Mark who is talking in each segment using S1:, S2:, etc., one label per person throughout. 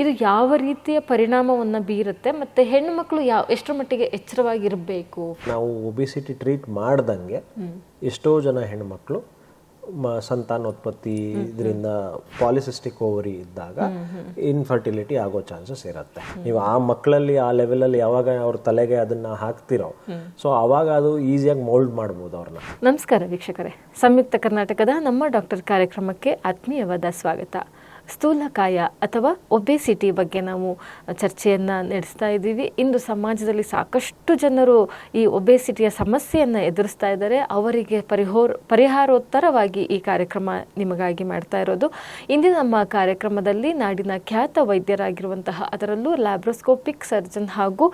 S1: ಇದು ಯಾವ ರೀತಿಯ ಪರಿಣಾಮವನ್ನು ಬೀರುತ್ತೆ? ಮತ್ತೆ ಹೆಣ್ಣು ಮಕ್ಕಳು ಯಾವ ಎಷ್ಟರ ಮಟ್ಟಿಗೆ ಎಚ್ಚರವಾಗಿರಬೇಕು?
S2: ನಾವು ಒಬಿಸಿಟಿ ಟ್ರೀಟ್ ಮಾಡ್ದಂಗೆ ಎಷ್ಟೋ ಜನ ಹೆಣ್ಮಕ್ಳು ಮ ಸಂತಾನೋತ್ಪತ್ತಿ ಇದರಿಂದ ಪಾಲಿಸಿಸ್ಟಿಕ್ ಓವರಿ ಇದ್ದಾಗ ಇನ್ಫರ್ಟಿಲಿಟಿ ಆಗೋ ಚಾನ್ಸಸ್ ಇರುತ್ತೆ. ನೀವು ಆ ಮಕ್ಕಳಲ್ಲಿ ಆ ಲೆವೆಲಲ್ಲಿ ಯಾವಾಗ ಅವ್ರ ತಲೆಗೆ ಅದನ್ನ ಹಾಕ್ತಿರೋ ಸೊ ಅವಾಗ ಅದು ಈಸಿಯಾಗಿ ಮೋಲ್ಡ್ ಮಾಡ್ಬೋದು ಅವ್ರನ್ನ.
S1: ನಮಸ್ಕಾರ ವೀಕ್ಷಕರೇ. ಸಂಯುಕ್ತ ಕರ್ನಾಟಕದ ನಮ್ಮ ಡಾಕ್ಟರ್ ಕಾರ್ಯಕ್ರಮಕ್ಕೆ ಆತ್ಮೀಯವಾದ ಸ್ವಾಗತ. ಸ್ಥೂಲಕಾಯ ಅಥವಾ ಒಬೆಸಿಟಿ ಬಗ್ಗೆ ನಾವು ಚರ್ಚೆಯನ್ನು ನಡೆಸ್ತಾ ಇದ್ದೀವಿ. ಇಂದು ಸಮಾಜದಲ್ಲಿ ಸಾಕಷ್ಟು ಜನರು ಈ ಒಬೆಸಿಟಿಯ ಸಮಸ್ಯೆಯನ್ನು ಎದುರಿಸ್ತಾ ಇದ್ದಾರೆ. ಅವರಿಗೆ ಪರಿಹೋರ್ ಪರಿಹಾರೋತ್ತರವಾಗಿ ಈ ಕಾರ್ಯಕ್ರಮ ನಿಮಗಾಗಿ ಮಾಡ್ತಾ ಇರೋದು. ಇಂದಿನ ನಮ್ಮ ಕಾರ್ಯಕ್ರಮದಲ್ಲಿ ನಾಡಿನ ಖ್ಯಾತ ವೈದ್ಯರಾಗಿರುವಂತಹ ಅದರಲ್ಲೂ ಲ್ಯಾಬ್ರೋಸ್ಕೋಪಿಕ್ ಸರ್ಜನ್ ಹಾಗೂ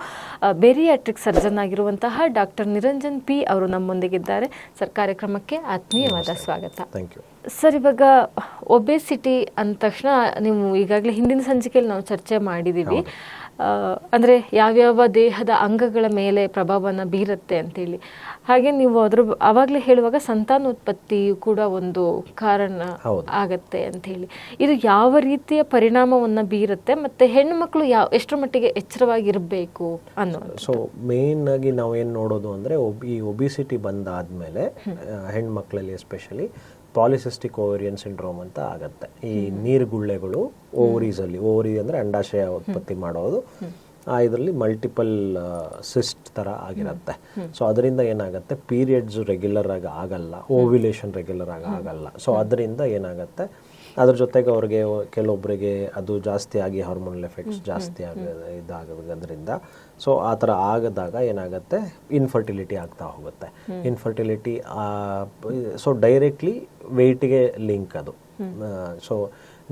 S1: ಬೇರಿಯಾಟ್ರಿಕ್ ಸರ್ಜನ್ ಆಗಿರುವಂತಹ ಡಾಕ್ಟರ್ ನಿರಂಜನ್ ಪಿ ಅವರು ನಮ್ಮೊಂದಿಗಿದ್ದಾರೆ. ಸರ್ ಕಾರ್ಯಕ್ರಮಕ್ಕೆ ಆತ್ಮೀಯವಾದ ಸ್ವಾಗತ.
S2: Thank you.
S1: ಸರ್ ಇವಾಗ ಒಬೆಸಿಟಿ ಅಂದ ತಕ್ಷಣ ನೀವು ಈಗಾಗಲೇ ಹಿಂದಿನ ಸಂಚಿಕೆಯಲ್ಲಿ ನಾವು ಚರ್ಚೆ ಮಾಡಿದ್ದೀವಿ ಅಂದರೆ ಯಾವ್ಯಾವ ದೇಹದ ಅಂಗಗಳ ಮೇಲೆ ಪ್ರಭಾವವನ್ನು ಬೀರುತ್ತೆ ಅಂತೇಳಿ. ಹಾಗೆ ನೀವು ಅದ್ರ ಅವಾಗಲೇ ಹೇಳುವಾಗ ಸಂತಾನೋತ್ಪತ್ತಿಯು ಕೂಡ ಒಂದು ಕಾರಣ. ಆಗತ್ತೆ ಅಂತ ಹೇಳಿ ಇದು ಯಾವ ರೀತಿಯ ಪರಿಣಾಮವನ್ನು ಬೀರುತ್ತೆ ಮತ್ತು ಹೆಣ್ಣು ಮಕ್ಕಳು ಯಾವ ಎಷ್ಟರ ಮಟ್ಟಿಗೆ ಎಚ್ಚರವಾಗಿರಬೇಕು ಅನ್ನೋ
S2: ಸೊ ಮೇನ್ ಆಗಿ ನಾವು ಏನು ನೋಡೋದು ಅಂದರೆ ಒಬ್ ಈ ಒಬಿಸಿಟಿ ಬಂದಾದ್ಮೇಲೆ ಹೆಣ್ಮಕ್ಳಲ್ಲಿ ಎಸ್ಪೆಷಲಿ ಪಾಲಿಸಿಸ್ಟಿಕ್ ಓವರಿಯನ್ ಸಿಂಡ್ರೋಮ್ ಅಂತ ಆಗುತ್ತೆ. ಈ ನೀರುಗುಳ್ಳೆಗಳು ಓವರೀಸಲ್ಲಿ ಓವರಿ ಅಂದರೆ ಅಂಡಾಶಯ ಉತ್ಪತ್ತಿ ಮಾಡೋದು. ಇದರಲ್ಲಿ ಮಲ್ಟಿಪಲ್ ಸಿಸ್ಟ್ ಥರ ಆಗಿರುತ್ತೆ. ಸೊ ಅದರಿಂದ ಏನಾಗುತ್ತೆ? ಪೀರಿಯಡ್ಸ್ ರೆಗ್ಯುಲರ್ ಆಗಿ ಆಗಲ್ಲ ಓವ್ಯುಲೇಷನ್ ರೆಗ್ಯುಲರ್ ಆಗಿ ಆಗಲ್ಲ. ಸೊ ಅದರಿಂದ ಏನಾಗುತ್ತೆ? ಅದ್ರ ಜೊತೆಗೆ ಅವ್ರಿಗೆ ಕೆಲವೊಬ್ಬರಿಗೆ ಅದು ಜಾಸ್ತಿ ಆಗಿ ಹಾರ್ಮೋನಲ್ ಎಫೆಕ್ಟ್ಸ್ ಜಾಸ್ತಿ ಆಗ ಇದಾಗೋದ್ರಿಂದ. ಸೊ ಆ ಥರ ಆಗದಾಗ ಏನಾಗುತ್ತೆ? ಇನ್ಫರ್ಟಿಲಿಟಿ ಆಗ್ತಾ ಹೋಗುತ್ತೆ. ಇನ್ಫರ್ಟಿಲಿಟಿ ಸೊ ಡೈರೆಕ್ಟ್ಲಿ ವೆಯ್ಟ್ಗೆ ಲಿಂಕ್ ಅದು. ಸೊ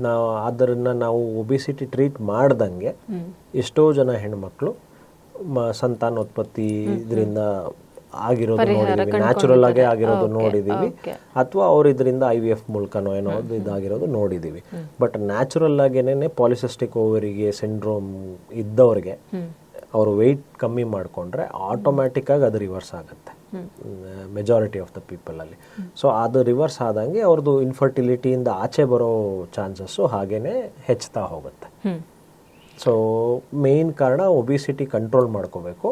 S2: ನಾವು ಅದನ್ನು ನಾವು ಒಬಿಸಿಟಿ ಟ್ರೀಟ್ ಮಾಡ್ದಂಗೆ ಎಷ್ಟೋ ಜನ ಹೆಣ್ಮಕ್ಳು ಮ ಸಂತಾನೋತ್ಪತ್ತಿ ಇದರಿಂದ ಆಗಿರೋದು ನೋಡಿದೀವಿ. ನ್ಯಾಚುರಲ್ ಆಗೇ ಆಗಿರೋದು ನೋಡಿದೀವಿ. ಅಥವಾ ಅವ್ರ ಇದರಿಂದ ಐ ವಿ ಎಫ್ ಮೂಲಕನೋ ಏನೋ ಇದಾಗಿರೋದು ನೋಡಿದೀವಿ. ಬಟ್ ನ್ಯಾಚುರಲ್ ಆಗೇನೆ ಪಾಲಿಸಿಸ್ಟಿಕ್ ಓವರಿಗೆ ಸಿಂಡ್ರೋಮ್ ಇದ್ದವ್ರಿಗೆ ಅವರು ವೆಯ್ಟ್ ಕಮ್ಮಿ ಮಾಡಿಕೊಂಡ್ರೆ ಆಟೋಮ್ಯಾಟಿಕ್ ಆಗಿ ಅದು ರಿವರ್ಸ್ ಆಗುತ್ತೆ. ಮೆಜಾರಿಟಿ ಆಫ್ ದ ಪೀಪಲ್ ಅಲ್ಲಿ. ಸೊ ಅದು ರಿವರ್ಸ್ ಆದಂಗೆ ಅವ್ರದ್ದು ಇನ್ಫರ್ಟಿಲಿಟಿಯಿಂದ ಆಚೆ ಬರೋ ಚಾನ್ಸಸ್ಸು ಹಾಗೇನೆ ಹೆಚ್ಚುತ್ತಾ ಹೋಗುತ್ತೆ. ಸೊ ಮೇನ್ ಕಾರಣ ಒಬಿಸಿಟಿ ಕಂಟ್ರೋಲ್ ಮಾಡ್ಕೋಬೇಕು.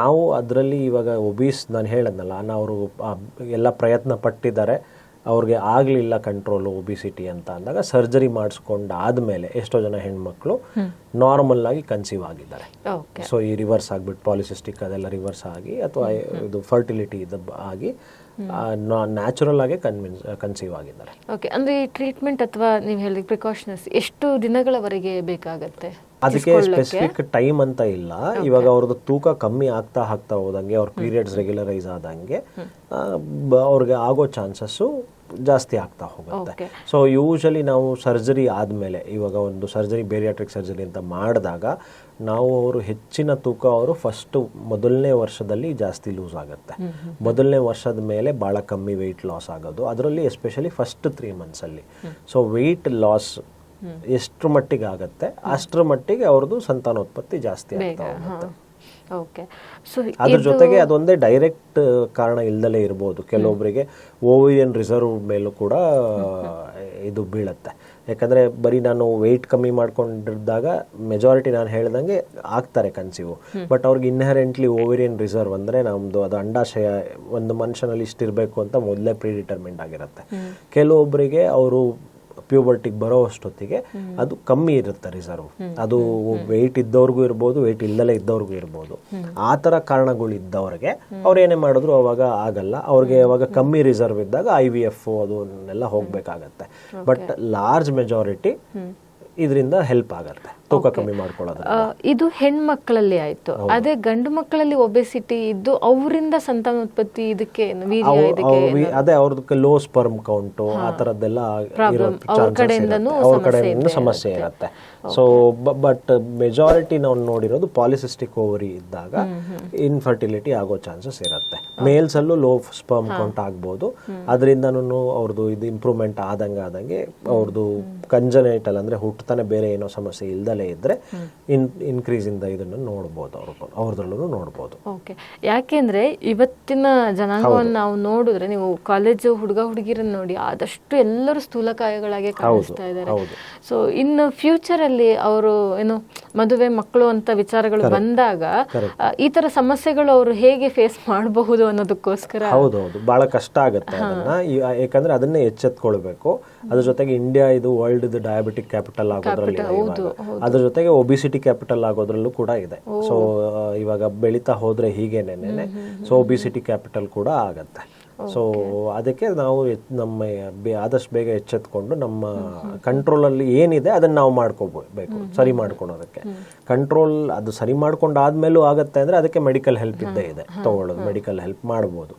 S2: ನಾವು ಅದರಲ್ಲಿ ಇವಾಗ ಒಬೀಸ್ ನಾನು ಹೇಳದ್ನಲ್ಲ ಅವರು ಎಲ್ಲ ಪ್ರಯತ್ನ ಪಟ್ಟಿದ್ದಾರೆ. ಅವ್ರಿಗೆ ಆಗಲಿಲ್ಲ ಕಂಟ್ರೋಲು ಒಬಿಸಿಟಿ ಅಂತ ಅಂದಾಗ ಸರ್ಜರಿ ಮಾಡಿಸ್ಕೊಂಡಾದ್ಮೇಲೆ ಎಷ್ಟೋ ಜನ ಹೆಣ್ಮಕ್ಳು ನಾರ್ಮಲ್ ಆಗಿ ಕನ್ಸೀವ್ ಆಗಿದ್ದಾರೆ. ಸೊ ಈ ರಿವರ್ಸ್ ಆಗ್ಬಿಟ್ಟು ಪಾಲಿಸಿಸ್ಟಿಕ್ ಅದೆಲ್ಲ ರಿವರ್ಸ್ ಆಗಿ ಅಥವಾ ಇದು ಫರ್ಟಿಲಿಟಿ ಇದು ಆಗಿ ನ್ಯಾಚುರಲ್ ಆಗಿ ಕನ್ವಿನ್ಸ್ ಕನ್ಸೀವ್ ಆಗಿದ್ದಾರೆ.
S1: ಓಕೆ ಅಂದ್ರೆ ಈ ಟ್ರೀಟ್ಮೆಂಟ್ ಅಥವಾ ನೀವು ಹೇಳಿದ ಪ್ರಿಕಾಷನಸ್ ಎಷ್ಟು ದಿನಗಳವರೆಗೆ ಬೇಕಾಗತ್ತೆ?
S2: ಅದಕ್ಕೆ ಸ್ಪೆಸಿಫಿಕ್ ಟೈಮ್ ಅಂತ ಇಲ್ಲ. ಇವಾಗ ಅವ್ರದ್ದು ತೂಕ ಕಮ್ಮಿ ಆಗ್ತಾ ಆಗ್ತಾ ಹೋದಂಗೆ ಅವ್ರ ಪೀರಿಯಡ್ಸ್ ರೆಗ್ಯುಲರೈಸ್ ಆದಂಗೆ ಅವ್ರಿಗೆ ಆಗೋ ಚಾನ್ಸಸ್ಸು ಜಾಸ್ತಿ ಆಗ್ತಾ ಹೋಗುತ್ತೆ. ಸೊ ಯೂಶಲಿ ನಾವು ಸರ್ಜರಿ ಆದಮೇಲೆ ಇವಾಗ ಒಂದು ಸರ್ಜರಿ ಬೇರಿಯಾಟ್ರಿಕ್ ಸರ್ಜರಿ ಅಂತ ಮಾಡಿದಾಗ ನಾವು ಅವರು ಹೆಚ್ಚಿನ ತೂಕ ಅವರು ಫಸ್ಟ್ ಮೊದಲನೇ ವರ್ಷದಲ್ಲಿ ಜಾಸ್ತಿ ಲೂಸ್ ಆಗುತ್ತೆ. ಮೊದಲನೇ ವರ್ಷದ ಮೇಲೆ ಭಾಳ ಕಮ್ಮಿ ವೆಯ್ಟ್ ಲಾಸ್ ಆಗೋದು. ಅದರಲ್ಲಿ ಎಸ್ಪೆಷಲಿ ಫಸ್ಟ್ ತ್ರೀ ಮಂತ್ಸಲ್ಲಿ ಸೊ ವೆಯ್ಟ್ ಲಾಸ್ ಎಷ್ಟ್ರ ಮಟ್ಟಿಗೆ ಆಗತ್ತೆ ಅಷ್ಟರ ಮಟ್ಟಿಗೆ ಅವ್ರದ್ದು ಸಂತಾನೋತ್ಪತ್ತಿ ಜಾಸ್ತಿ ಆಗ್ತಾ ಹೋಗುತ್ತೆ. ಅದ್ರ ಜೊತೆಗೆ ಅದೊಂದೇ ಡೈರೆಕ್ಟ್ ಕಾರಣ ಇಲ್ದಲೇ ಇರಬಹುದು ಕೆಲವೊಬ್ಬರಿಗೆ ಓವಿಯನ್ ರಿಸರ್ವ್ ಮೇಲೂ ಕೂಡ ಇದು ಬೀಳತ್ತೆ. ಯಾಕಂದ್ರೆ ಬರೀ ನಾನು ವೆಯ್ಟ್ ಕಮ್ಮಿ ಮಾಡ್ಕೊಂಡಿದ್ದಾಗ ಮೆಜಾರಿಟಿ ನಾನು ಹೇಳ್ದಂಗೆ ಆಗ್ತಾರೆ ಕನ್ಸೀವು. ಬಟ್ ಅವ್ರಿಗೆ ಇನ್ಹೆರೆಂಟ್ಲಿ ಓವೇರಿಯನ್ ರಿಸರ್ವ್ ಅಂದ್ರೆ ನಮ್ದು ಅದು ಅಂಡಾಶಯ ಒಂದು ಮನುಷ್ಯನಲ್ಲಿ ಇಷ್ಟಿರಬೇಕು ಅಂತ ಮೊದಲೇ ಪ್ರಿಡಿಟರ್ಮೆಂಟ್ ಆಗಿರುತ್ತೆ. ಕೆಲವೊಬ್ಬರಿಗೆ ಅವರು ಪ್ಯೂಬರ್ಟಿಗೆ ಬರೋ ಅಷ್ಟೊತ್ತಿಗೆ ಅದು ಕಮ್ಮಿ ಇರುತ್ತೆ ರಿಸರ್ವ್ ಅದು ವೆಯ್ಟ್ ಇದ್ದವ್ರಿಗೂ ಇರ್ಬೋದು ವೆಯ್ಟ್ ಇಲ್ದಲೇ ಇದ್ದವ್ರಿಗೂ ಇರ್ಬೋದು. ಆ ಥರ ಕಾರಣಗಳು ಇದ್ದವ್ರಿಗೆ ಅವ್ರು ಏನೇ ಮಾಡಿದ್ರು ಅವಾಗ ಆಗಲ್ಲ. ಅವ್ರಿಗೆ ಅವಾಗ ಕಮ್ಮಿ ರಿಸರ್ವ್ ಇದ್ದಾಗ ಐ ವಿ ಎಫ್ ಅದನ್ನೆಲ್ಲ ಹೋಗಬೇಕಾಗತ್ತೆ. ಬಟ್ ಲಾರ್ಜ್ ಮೆಜಾರಿಟಿ ಇದರಿಂದ ಹೆಲ್ಪ್ ಆಗತ್ತೆ. ತೂಕ ಕಮ್ಮಿ ಮಾಡ್ಕೊಳ್ಳೋದು
S1: ಇದು ಹೆಣ್ಮಕ್ಳಲ್ಲಿ ಆಯ್ತು. ಅದೇ ಗಂಡು ಮಕ್ಕಳಲ್ಲಿ ಒಬೆಸಿಟಿ ಇದ್ದು ಅವರಿಂದ ಸಂತಾನೋತ್ಪತ್ತಿ ಇದಕ್ಕೆ
S2: ಅದೇ ಅವ್ರದ ಲೋ ಸ್ಪರ್ಮ್ ಕೌಂಟು ಆ ಥರದ್ದೆಲ್ಲ
S1: ಅವ್ರ
S2: ಕಡೆಯಿಂದ ಸಮಸ್ಯೆ ಇರುತ್ತೆ. ಸೊ ಬಟ್ ಮೆಜಾರಿಟಿ ನಾವು ನೋಡಿರೋದು ಪಾಲಿಸಿಸ್ಟಿಕ್ ಓವರಿ ಇದ್ದಾಗ ಇನ್ಫರ್ಟಿಲಿಟಿ ಆಗೋ ಚಾನ್ಸಸ್ ಇರುತ್ತೆ. ಮೇಲ್ಸ್ ಅಲ್ಲೂ ಲೋ ಸ್ಪರ್ಮ್ ಕೌಂಟ್ ಆಗ್ಬೋದು. ಅದರಿಂದನೂ ಅವ್ರದ್ದು ಇದು ಇಂಪ್ರೂವ್ಮೆಂಟ್ ಆದಂಗೆ ಆದಂಗೆ ಅವ್ರದ್ದು ಕಂಜನೈಟಲ್ ಅಂದ್ರೆ ಹುಟ್ಟತಾನೆ ಬೇರೆ ಏನೋ ಸಮಸ್ಯೆ ಇಲ್ದಲೇ ಇದ್ರೆ ಇನ್ ಇನ್ಕ್ರೀಸ್ ಇಂದ ಇದನ್ನು ನೋಡ್ಬೋದು ಅವ್ರ ಅವ್ರದ್ರಲ್ಲೂ ನೋಡ್ಬೋದು.
S1: ಓಕೆ ಯಾಕೆಂದ್ರೆ ಇವತ್ತಿನ ಜನಾಂಗವನ್ನು ನಾವು ನೋಡಿದ್ರೆ ನೀವು ಕಾಲೇಜು ಹುಡುಗ ಹುಡುಗಿರನ್ನ ನೋಡಿ ಆದಷ್ಟು ಎಲ್ಲರೂ ಸ್ಥೂಲಕಾಯಗಳಾಗಿ ಕಾಣಿಸ್ತಾ ಇದ್ದಾರೆ. ಸೊ ಇನ್ನು ಫ್ಯೂಚರ್ ಅಲ್ಲಿ ಅವರು ಏನು ಮದುವೆ ಮಕ್ಕಳು ಅಂತ ವಿಚಾರಗಳು ಬಂದಾಗ ಈ ತರ ಸಮಸ್ಯೆಗಳು ಅವರು ಹೇಗೆ ಫೇಸ್ ಮಾಡಬಹುದು ಅನ್ನೋದಕ್ಕೋಸ್ಕರ
S2: ಹೌದು ಹೌದು ಬಹಳ ಕಷ್ಟ ಆಗುತ್ತೆ ಅದನ್ನ. ಯಾಕಂದ್ರೆ ಅದನ್ನೇ ಎಚ್ಚೆತ್ಕೊಳ್ಬೇಕು. ಅದ್ರ ಜೊತೆಗೆ ಇಂಡಿಯಾ ಇದು ವರ್ಲ್ಡ್ ಇದು ಡಯಾಬಿಟಿಕ್ ಕ್ಯಾಪಿಟಲ್ ಆಗೋದ್ರಲ್ಲಿ. ಅದ್ರ ಜೊತೆಗೆ ಒಬಿಸಿಟಿ ಕ್ಯಾಪಿಟಲ್ ಆಗೋದ್ರಲ್ಲೂ ಕೂಡ ಇದೆ. ಸೊ ಇವಾಗ ಬೆಳೀತಾ ಹೋದ್ರೆ ಹೀಗೇನೇನೆ ಸೊ ಒಬಿಸಿಟಿ ಕ್ಯಾಪಿಟಲ್ ಕೂಡ ಆಗತ್ತೆ. ಸೊ ಅದಕ್ಕೆ ನಾವು ನಮ್ಮ ಆದಷ್ಟು ಬೇಗ ಎಚ್ಚೆತ್ಕೊಂಡು ನಮ್ಮ ಕಂಟ್ರೋಲಲ್ಲಿ ಏನಿದೆ ಅದನ್ನ ನಾವು ಮಾಡ್ಕೋಬೇಕು ಸರಿ ಮಾಡ್ಕೊಳೋದಕ್ಕೆ. ಕಂಟ್ರೋಲ್ ಅದು ಸರಿ ಮಾಡ್ಕೊಂಡು ಆದ್ಮೇಲೂ ಆಗುತ್ತೆ ಅಂದ್ರೆ ಅದಕ್ಕೆ ಮೆಡಿಕಲ್ ಹೆಲ್ಪ್ ಇದ್ದೇ ಇದೆ. ತಗೊಳ್ಳೋದು ಮೆಡಿಕಲ್ ಹೆಲ್ಪ್ ಮಾಡ್ಬೋದು.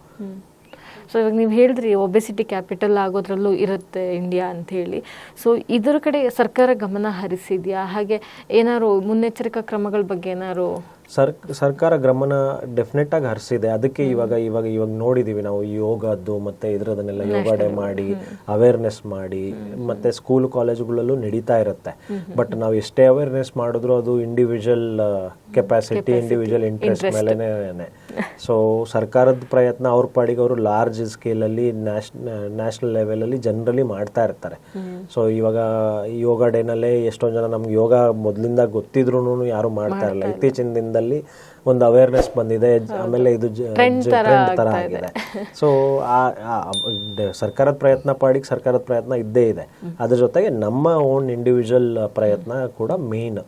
S1: ಸೊ ಇವಾಗ ನೀವು ಹೇಳಿದ್ರಿ ಒಬೆಸಿಟಿ ಕ್ಯಾಪಿಟಲ್ ಆಗೋದ್ರಲ್ಲೂ ಇರುತ್ತೆ ಇಂಡಿಯಾ ಅಂತ ಹೇಳಿ. ಸೊ ಇದರ ಕಡೆ ಸರ್ಕಾರ ಗಮನ ಹರಿಸಿದ್ಯಾ? ಹಾಗೆ ಏನಾದ್ರು ಮುನ್ನೆಚ್ಚರಿಕಾ ಕ್ರಮಗಳ ಬಗ್ಗೆ ಏನಾದ್ರು?
S2: ಸರ್ ಸರ್ಕಾರ ಗಮನ ಡೆಫಿನೆಟ್ ಆಗಿ ಹರಿಸಿದೆ. ಅದಕ್ಕೆ ಇವಾಗ ಇವಾಗ ಇವಾಗ ನೋಡಿದೀವಿ ನಾವು ಯೋಗದ್ದು ಮತ್ತೆ ಇದ್ರದನ್ನೆಲ್ಲ ಯೋಗ ಡೇ ಮಾಡಿ ಅವೇರ್ನೆಸ್ ಮಾಡಿ ಮತ್ತೆ ಸ್ಕೂಲ್ ಕಾಲೇಜುಗಳಲ್ಲೂ ನಡೀತಾ ಇರುತ್ತೆ. ಬಟ್ ನಾವು ಎಷ್ಟೇ ಅವೇರ್ನೆಸ್ ಮಾಡಿದ್ರು ಅದು ಇಂಡಿವಿಜುವಲ್ ಕೆಪಾಸಿಟಿ ಇಂಡಿವಿಜುವಲ್ ಇಂಟ್ರೆಸ್ಟ್ ಮೇಲೆನೆ ಸೊ ಸರ್ಕಾರದ ಪ್ರಯತ್ನ ಅವ್ರ ಪಾಡಿಗೆ ಅವರು ಲಾರ್ಜ್ ಸ್ಕೇಲಲ್ಲಿ ನ್ಯಾಷನಲ್ ಲೆವೆಲಲ್ಲಿ ಜನರಲಿ ಮಾಡ್ತಾ ಇರ್ತಾರೆ. ಸೊ ಇವಾಗ ಯೋಗ ಡೇನಲ್ಲೇ ಎಷ್ಟೊಂದು ಜನ ನಮ್ಗೆ ಯೋಗ ಮೊದಲಿಂದ ಗೊತ್ತಿದ್ರು ಯಾರು ಮಾಡ್ತಾ ಇರಲ್ಲ. ಇತ್ತೀಚಿನ ದಿನದಲ್ಲಿ ಒಂದು ಅವೇರ್ನೆಸ್ ಬಂದಿದೆ. ಆಮೇಲೆ ಇದು ಟ್ರೆಂಡ್ ತರ ಆಗಿದೆ. ಸೊ ಸರ್ಕಾರದ ಪ್ರಯತ್ನ ಪಾಡಿಗೆ ಸರ್ಕಾರದ ಪ್ರಯತ್ನ ಇದ್ದೇ ಇದೆ. ಅದ್ರ ಜೊತೆಗೆ ನಮ್ಮ ಓನ್ ಇಂಡಿವಿಜುವಲ್ ಪ್ರಯತ್ನ ಕೂಡ ಮೇನ್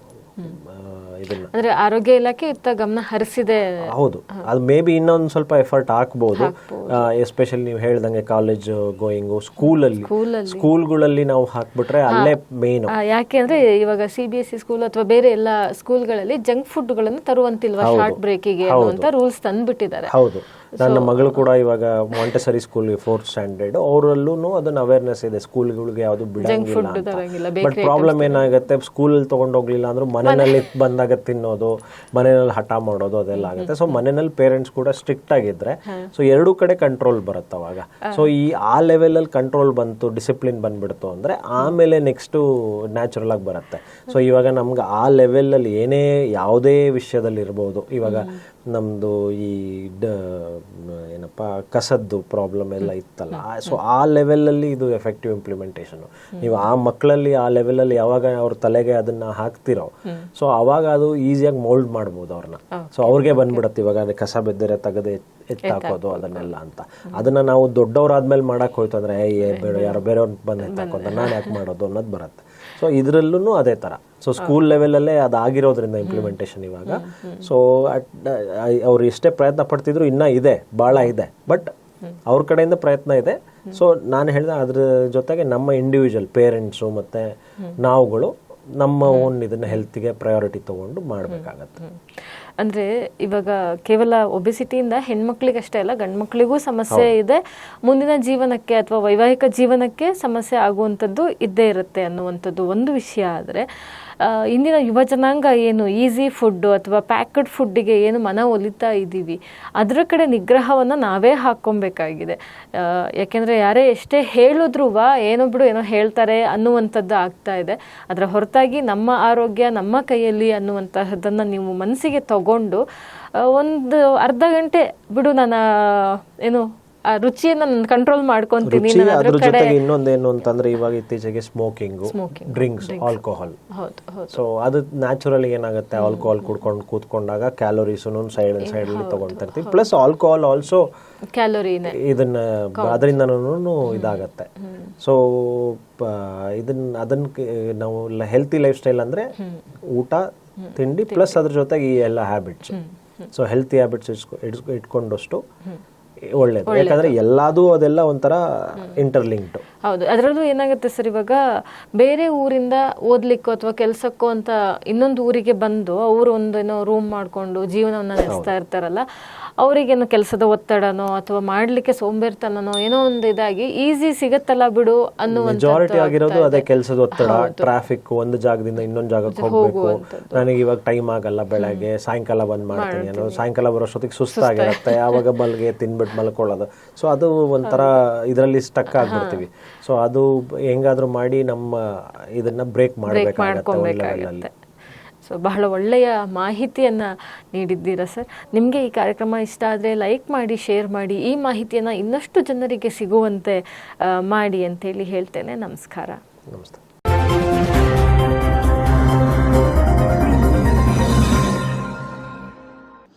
S2: ಇದನ್ನ.
S1: ಅಂದ್ರೆ ಆರೋಗ್ಯ ಇಲಾಖೆ ಇತ್ತ ಗಮನ ಹರಿಸಿದೆ.
S2: ಹೌದು. ಅದು ಮೇ ಬಿ ಇನ್ನೊಂದು ಸ್ವಲ್ಪ ಎಫರ್ಟ್ ಹಾಕ್ಬೋದು. ಎಸ್ಪೆಷಲಿ ನೀವು ಹೇಳ್ದಂಗೆ ಕಾಲೇಜ್ ಗೋಯಿಂಗು ಸ್ಕೂಲಲ್ಲಿ. ಸ್ಕೂಲ್ಗಳಲ್ಲಿ ನಾವು ಹಾಕ್ಬಿಟ್ರೆ ಅಲ್ಲೇ ಮೇನ್
S1: ಯಾಕೆ ಅಂದ್ರೆ ಇವಾಗ C B S C school ಅಥವಾ ಬೇರೆ ಎಲ್ಲ ಸ್ಕೂಲ್ಗಳಲ್ಲಿ ಜಂಕ್ ಫುಡ್ಗಳನ್ನು ತರುವಂತಿಲ್ವಾ ಶಾರ್ಟ್ ಬ್ರೇಕಿಗೆ ಅಂತ ರೂಲ್ಸ್ ತಂದ್ಬಿಟ್ಟಿದ್ದಾರೆ.
S2: ಹೌದು. ನನ್ನ ಮಗಳು ಕೂಡ ಇವಾಗ ಮಾಂಟೆಸರಿ ಸ್ಕೂಲ್ ಫೋರ್ತ್ ಸ್ಟ್ಯಾಂಡರ್ಡ್ ಅವರಲ್ಲೂ ಅದನ್ನ ಅವೇರ್ನೆಸ್ ಇದೆ. ಸ್ಕೂಲ್ಗಳಿಗೆ ಯಾವುದು ಬಿಡಂಗಿಲ್ಲ ಬಟ್ ಪ್ರಾಬ್ಲಮ್ ಏನಾಗುತ್ತೆ? ಸ್ಕೂಲ್ ತಗೊಂಡೋಗ್ಲಿಲ್ಲ ಅಂದ್ರೆ ಮನೆಯಲ್ಲಿ ಬಂದಾಗ ತಿನ್ನೋದು ಮನೆಯಲ್ಲಿ ಹಠ ಮಾಡೋದು ಅದೆಲ್ಲ ಆಗುತ್ತೆ. ಸೊ ಮನೆಯಲ್ಲಿ ಪೇರೆಂಟ್ಸ್ ಕೂಡ ಸ್ಟ್ರಿಕ್ಟ್ ಆಗಿದ್ರೆ ಸೊ ಎರಡೂ ಕಡೆ ಕಂಟ್ರೋಲ್ ಬರುತ್ತೆ ಅವಾಗ. ಸೊ ಈ ಆ ಲೆವೆಲ್ ಅಲ್ಲಿ ಕಂಟ್ರೋಲ್ ಬಂತು ಡಿಸಿಪ್ಲಿನ್ ಬಂದ್ಬಿಡ್ತು ಅಂದ್ರೆ ಆಮೇಲೆ ನೆಕ್ಸ್ಟ್ ನ್ಯಾಚುರಲ್ ಆಗಿ ಬರುತ್ತೆ. ಸೊ ಇವಾಗ ನಮ್ಗೆ ಆ ಲೆವೆಲ್ ಅಲ್ಲಿ ಏನೇ ಯಾವುದೇ ವಿಷಯದಲ್ಲಿ ಇರ್ಬೋದು. ಇವಾಗ ನಮ್ದು ಈ ಡ- ಏನಪ್ಪ ಕಸದ್ದು ಪ್ರಾಬ್ಲಮ್ ಎಲ್ಲ ಇತ್ತಲ್ಲ. ಸೊ ಆ ಲೆವೆಲಲ್ಲಿ ಇದು ಎಫೆಕ್ಟಿವ್ ಇಂಪ್ಲಿಮೆಂಟೇಷನು ನೀವು ಆ ಮಕ್ಕಳಲ್ಲಿ ಆ ಲೆವೆಲಲ್ಲಿ ಯಾವಾಗ ಅವ್ರ ತಲೆಗೆ ಅದನ್ನ ಹಾಕ್ತಿರೋ ಸೊ ಅವಾಗ ಅದು ಈಸಿಯಾಗಿ ಮೋಲ್ಡ್ ಮಾಡ್ಬೋದು ಅವ್ರನ್ನ. ಸೊ ಅವ್ರಿಗೆ ಬಂದ್ಬಿಡತ್ತೆ ಇವಾಗ ಅದೇ ಕಸ ಬಿದ್ದರೆ ತೆಗೆದು ಎತ್ತಾಕೋದು ಅದನ್ನೆಲ್ಲ ಅಂತ. ಅದನ್ನ ನಾವು ದೊಡ್ಡವರಾದ್ಮೇಲೆ ಮಾಡಕ್ ಹೋಯ್ತು ಅಂದ್ರೆ ಏ ಏ, ಬೇಡ. ಯಾರೋ ಬೇರೆಯವ್ರು ಬಂದು ಎತ್ತಾಕೋದು ನಾನು ಯಾಕೆ ಮಾಡೋದು? ಅನ್ನೋದು ಬರುತ್ತೆ. ಸೊ ಇದರಲ್ಲೂ ಅದೇ ಥರ ಸೊ ಸ್ಕೂಲ್ ಲೆವೆಲಲ್ಲೇ ಅದಾಗಿರೋದ್ರಿಂದ ಇಂಪ್ಲಿಮೆಂಟೇಷನ್ ಇವಾಗ. ಸೊ ಅವ್ರು ಎಷ್ಟೇ ಪ್ರಯತ್ನ ಪಡ್ತಿದ್ರು ಇನ್ನೂ ಇದೆ ಭಾಳ ಇದೆ. ಬಟ್ ಅವ್ರ ಕಡೆಯಿಂದ ಪ್ರಯತ್ನ ಇದೆ. ಸೊ ನಾನು ಹೇಳಿದೆ ಅದ್ರ ಜೊತೆಗೆ ನಮ್ಮ ಇಂಡಿವಿಜುವಲ್ ಪೇರೆಂಟ್ಸು ಮತ್ತು ನಾವುಗಳು ನಮ್ಮ ಓನ್ ಇದನ್ನ ಹೆಲ್ತ್ಗೆ ಪ್ರಯಾರಿಟಿ ತಗೊಂಡು ಮಾಡಬೇಕಾಗತ್ತೆ.
S1: ಅಂದ್ರೆ ಇವಾಗ ಕೇವಲ ಒಬೆಸಿಟಿಯಿಂದ ಹೆಣ್ಮಕ್ಳಿಗೆ ಅಷ್ಟೇ ಅಲ್ಲ ಗಂಡು ಮಕ್ಕಳಿಗೂ ಸಮಸ್ಯೆ ಇದೆ. ಮುಂದಿನ ಜೀವನಕ್ಕೆ ಅಥವಾ ವೈವಾಹಿಕ ಜೀವನಕ್ಕೆ ಸಮಸ್ಯೆ ಆಗುವಂಥದ್ದು ಇದ್ದೇ ಇರುತ್ತೆ ಅನ್ನುವಂಥದ್ದು ಒಂದು ವಿಷಯ ಆದರೆ ಇಂದಿನ ಯುವ ಜನಾಂಗ ಏನು ಈಸಿ ಫುಡ್ಡು ಅಥವಾ ಪ್ಯಾಕ್ಡ್ ಫುಡ್ಡಿಗೆ ಏನು ಮನ ಒಲಿತಾ ಇದ್ದೀವಿ ಅದರ ಕಡೆ ನಿಗ್ರಹವನ್ನು ನಾವೇ ಹಾಕ್ಕೊಬೇಕಾಗಿದೆ. ಯಾಕೆಂದರೆ ಯಾರೇ ಎಷ್ಟೇ ಹೇಳಿದ್ರು ಏನೋ ಬಿಡು ಏನೋ ಹೇಳ್ತಾರೆ ಅನ್ನುವಂಥದ್ದು ಆಗ್ತಾ ಇದೆ. ಅದರ ಹೊರತಾಗಿ ನಮ್ಮ ಆರೋಗ್ಯ ನಮ್ಮ ಕೈಯಲ್ಲಿ ಅನ್ನುವಂತಹದ್ದನ್ನು ನೀವು ಮನಸ್ಸಿಗೆ ತಗೊಂಡು ಒಂದು ಅರ್ಧ ಗಂಟೆ ಬಿಡು ನನ್ನ ಏನು ಆ ರುಚಿಯನ್ನು ನಾನು ಕಂಟ್ರೋಲ್ ಮಾಡ್ಕೊಂತೀನಿ.
S2: ರುಚಿ
S1: ಅದ್ರ
S2: ಜೊತೆಗೆ ಇನ್ನೊಂದೇನು ಅಂತಂದ್ರೆ ಇವಾಗ ಇತ್ತೀಚೆಗೆ ಸ್ಮೋಕಿಂಗ್ ಡ್ರಿಂಕ್ಸ್ ಆಲ್ಕೋಹಾಲ್ ಸೊ ಅದು ನ್ಯಾಚುರಲ್ ಏನಾಗುತ್ತೆ? ಆಲ್ಕೋಹಾಲ್ ಕುಡ್ಕೊಂಡು ಕೂತ್ಕೊಂಡಾಗ ಕ್ಯಾಲೋರೀಸು ಸೈಡ್ ಸೈಡ್ ಅಲ್ಲಿ ತಗೊಂತಾ ಇರ್ತೀವಿ. ಪ್ಲಸ್ ಆಲ್ಕೋಹಾಲ್ ಆಲ್ಸೋ
S1: ಕ್ಯಾಲೋರಿ
S2: ಇದನ್ನ ಅದರಿಂದನೂ ಇದಾಗತ್ತೆ. ಸೊ ಇದನ್ನ ಅದನ್ನ ನಾವು ಹೆಲ್ತಿ ಲೈಫ್ ಸ್ಟೈಲ್ ಅಂದ್ರೆ ಊಟ ತಿಂಡಿ ಪ್ಲಸ್ ಅದ್ರ ಜೊತೆಗೆ ಈ ಎಲ್ಲ ಹ್ಯಾಬಿಟ್ಸ್ ಸೊ ಹೆಲ್ತಿ ಹ್ಯಾಬಿಟ್ಸ್ ಇಟ್ಕೊಂಡಷ್ಟು ಒಳ್ಳೇದು. ಯಾಕಂದ್ರೆ ಎಲ್ಲಾದು ಅದೆಲ್ಲ ಒಂಥರ ಇಂಟರ್ಲಿಂಕ್ಡ್
S1: ಹೌದು. ಅದರಲ್ಲೂ ಏನಾಗುತ್ತೆ ಸರ್ ಇವಾಗ ಬೇರೆ ಊರಿಂದ ಓದ್ಲಿಕ್ಕೋ ಅಥವಾ ಕೆಲಸಕ್ಕೋ ಅಂತ ಇನ್ನೊಂದು ಊರಿಗೆ ಬಂದು ಅವರು ಒಂದೇನೋ ರೂಮ್ ಮಾಡ್ಕೊಂಡು ಜೀವನವನ್ನ ನಡೆಸ್ತಾ ಇರ್ತಾರಲ್ಲ ಅವರಿಗೇನು ಕೆಲಸದ ಒತ್ತಡನೋ ಅಥವಾ ಮಾಡ್ಲಿಕ್ಕೆ ಸೋಂಬೇರ್ತನೋ ಏನೋ ಒಂದು ಇದಾಗಿ ಈಸಿ ಸಿಗತ್ತಲ್ಲ ಬಿಡು ಅನ್ನುವಂತ
S2: ಮೆಜಾರಿಟಿ ಆಗಿರೋದು ಅದೇ. ಕೆಲಸದ ಒತ್ತಡ ಟ್ರಾಫಿಕ್ ಒಂದು ಜಾಗದಿಂದ ಇನ್ನೊಂದು ಜಾಗಕ್ಕೆ ಹೋಗ್ಬೇಕು. ನನಗೆ ಇವಾಗ ಟೈಮ್ ಆಗಲ್ಲ ಬೆಳಗ್ಗೆ ಸಾಯಂಕಾಲ ಬಂದ್ ಮಾಡ್ತೀನಿ ಅನ್ನೋ ಸಾಯಂಕಾಲ ಬರೋಷ್ಟೊತ್ತಿಗೆ ಸುಸ್ತಾಗಿರುತ್ತೆ. ಯಾವಾಗ ಮಲ್ಗೆ ತಿನ್ಬಿಟ್ಟು ಮಲ್ಕೊಳ್ಳೋದು. ಸೊ ಅದು ಒಂಥರ ಇದರಲ್ಲಿ ಸ್ಟಕ್ ಆಗ್ಬಿಡ್ತೀವಿ. ಸೊ ಅದು ಹೆಂಗಾದ್ರೂ ಮಾಡಿ ನಮ್ಮ ಇದನ್ನ ಬ್ರೇಕ್ ಮಾಡಬೇಕಾಗುತ್ತೆ
S1: ಸೊ ಬಹಳ ಒಳ್ಳೆಯ ಮಾಹಿತಿಯನ್ನ ನೀಡಿದ್ದೀರಾ ಸರ್ ನಿಮಗೆ ಈ ಕಾರ್ಯಕ್ರಮ ಇಷ್ಟ ಆದರೆ ಲೈಕ್ ಮಾಡಿ ಶೇರ್ ಮಾಡಿ ಈ ಮಾಹಿತಿಯನ್ನ ಇನ್ನಷ್ಟು ಜನರಿಗೆ ಸಿಗುವಂತೆ ಮಾಡಿ ಅಂತೇಳಿ ಹೇಳ್ತೇನೆ. ನಮಸ್ಕಾರ.
S2: ನಮಸ್ತೆ.